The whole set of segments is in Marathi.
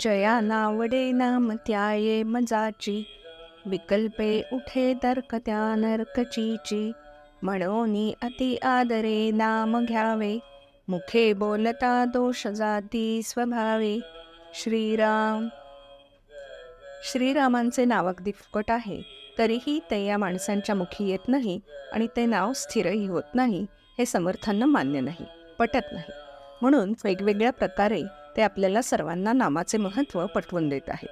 जया नावडे नाम त्याये मजाची. विकल्पे उठे तर्क त्या नर्कचीची म्हणोनी अति आदरे नाम घ्यावे. मुखे बोलता दोष जाती स्वभावे. श्रीराम. श्रीरामांचे नाव अगदी फुकट आहे. तरीही ते या माणसांच्या मुखी येत नाही आणि ते नाव स्थिरही होत नाही हे समर्थांना मान्य नाही पटत नाही. म्हणून वेगवेगळ्या प्रकारे ते आपल्याला सर्वांना नामाचे महत्त्व पटवून देत आहे.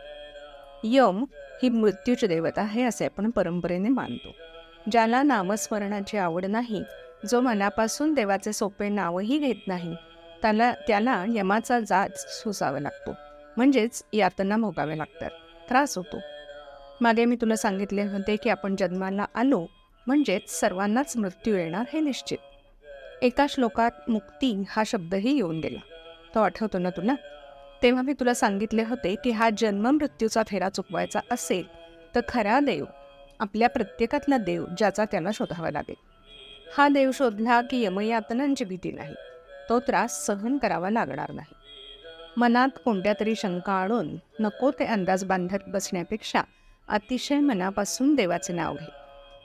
यम ही मृत्यूची देवता आहे असे आपण परंपरेने मानतो. ज्याला नामस्मरणाची आवड नाही जो मनापासून देवाचे सोपे नावही घेत नाही त्याला त्याला यमाचा जाच सोसावा लागतो. म्हणजेच यातना भोगाव्या लागतात. त्रास होतो. मागे मी तुला सांगितले होते की आपण जन्माला आलो म्हणजेच सर्वांनाच मृत्यू येणार हे निश्चित. एका श्लोकात मुक्ती हा शब्दही येऊन गेला. तो आठवतो ना तुला? तेव्हा मी तुला सांगितले होते की हा जन्म मृत्यूचा फेरा चुकवायचा असेल तर खरा देव आपल्या प्रत्येकातला देव ज्याचा त्यांना शोधावा लागेल. हा देव शोधला की यमयातनांची भीती नाही तो त्रास सहन करावा लागणार नाही. मनात कोणत्या तरी शंका आणून नको ते अंदाज बांधत बसण्यापेक्षा अतिशय मनापासून देवाचे नाव घे.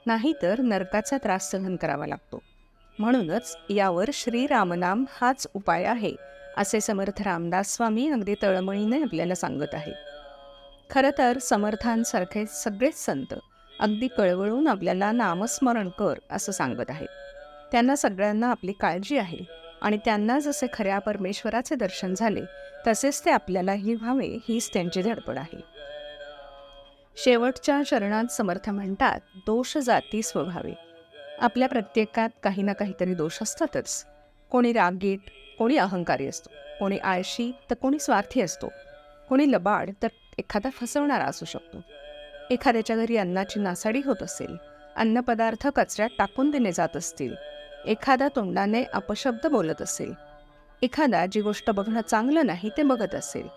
नाहीतर नरकाचा त्रास सहन करावा लागतो. म्हणूनच यावर श्रीरामनाम हाच उपाय आहे असे समर्थ रामदास स्वामी अगदी तळमळीने आपल्याला सांगत आहे खरं तर समर्थांसारखे सगळेच संत अगदी कळवळून आपल्याला नामस्मरण कर असं सांगत आहेत. त्यांना सगळ्यांना आपली काळजी आहे आणि त्यांना जसे खऱ्या परमेश्वराचे दर्शन झाले तसेच ते आपल्यालाही व्हावे हीच त्यांची धडपड आहे. शेवटच्या चरणात समर्थ म्हणतात दोष जाती स्वभावे. आपल्या प्रत्येकात काही ना काहीतरी दोष असतातच. कोणी रागीट कोणी अहंकारी असतो. कोणी आळशी तर कोणी स्वार्थी असतो. कोणी लबाड तर एखादा फसवणारा असू शकतो. एखाद्याच्या घरी अन्नाची नासाडी होत असेल अन्नपदार्थ कचऱ्यात टाकून दिले जात असतील एखादा तोंडाने अपशब्द बोलत असेल एखादा जी गोष्ट बघणं चांगलं नाही ते बघत असेल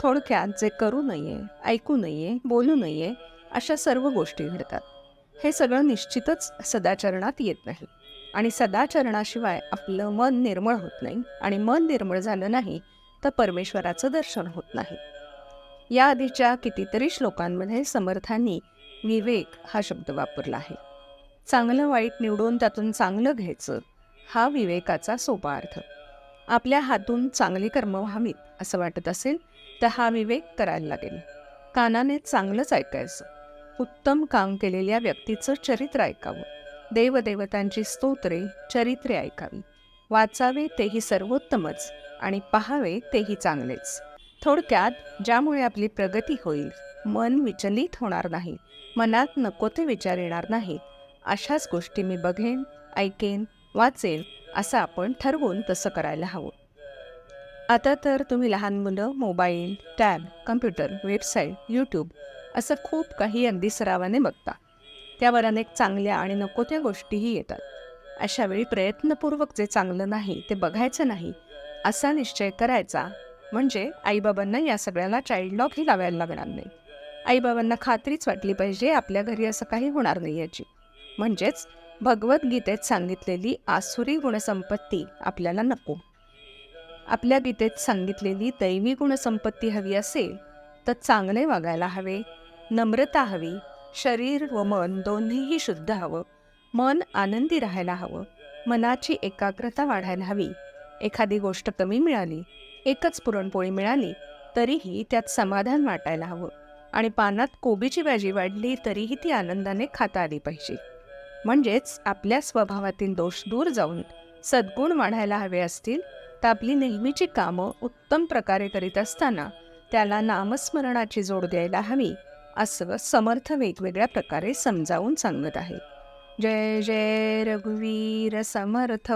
थोडक्यात जे करू नये ऐकू नये बोलू नये अशा सर्व गोष्टी घडतात. हे सगळं निश्चितच सदाचरणात येत नाही. आणि सदाचरणाशिवाय आपलं मन निर्मळ होत नाही आणि मन निर्मळ झालं नाही तर परमेश्वराचं दर्शन होत नाही. या आधीच्या कितीतरी श्लोकांमध्ये समर्थांनी विवेक हा शब्द वापरला आहे. चांगलं वाईट निवडून त्यातून चांगलं घ्यायचं हा विवेकाचा सोपा अर्थ. आपल्या हातून चांगली कर्म व्हावीत असं वाटत असेल तर हा विवेक करायला लागेल. कानाने चांगलंच ऐकायचं. उत्तम काम केलेल्या व्यक्तीचं चरित्र ऐकावं. देवदेवतांची स्तोत्रे चरित्रे ऐकावी. वाचावे तेही सर्वोत्तमच आणि पहावे तेही चांगलेच. थोडक्यात ज्यामुळे आपली प्रगती होईल मन विचलित होणार नाही मनात नको ते विचार येणार नाहीत अशाच गोष्टी मी बघेन ऐकेन वाचेन असं आपण ठरवून तसं करायला हवं. आता तर तुम्ही लहान मुलं mobile tab computer website YouTube असं खूप काही अगदी सरावाने बघता. त्यावर अनेक चांगल्या आणि नको त्या गोष्टीही येतात. अशा वेळी प्रयत्नपूर्वक जे चांगलं नाही ते बघायचं नाही असा निश्चय करायचा म्हणजे आईबाबांना या सगळ्याला चाइल्ड लॉकही लावायला लागणार नाही. आईबाबांना खात्रीच वाटली पाहिजे आपल्या घरी असं काही होणार नाही याची. म्हणजेच भगवद्गीतेत सांगितलेली आसुरी गुणसंपत्ती आपल्याला नको. आपल्या गीतेत सांगितलेली दैवी गुणसंपत्ती हवी असेल तर चांगले वागायला हवे नम्रता हवी शरीर व मन दोन्हीही शुद्ध हवं. मन आनंदी राहायला हवं. मनाची एकाग्रता वाढायला हवी. एखादी गोष्ट कमी मिळाली एकच पुरणपोळी मिळाली तरीही त्यात समाधान वाटायला हवं. आणि पानात कोबीची भाजी वाढली तरीही ती आनंदाने खाता आली पाहिजे. म्हणजेच आपल्या स्वभावातील दोष दूर जाऊन सद्गुण वाढायला हवे असतील तर आपली नेहमीची कामं उत्तम प्रकारे करीत असताना त्याला नामस्मरणाची जोड द्यायला हवी. असं समर्थ वेगवेगळ्या प्रकारे समजावून सांगत आहे. जय जय रघुवीर समर्थ.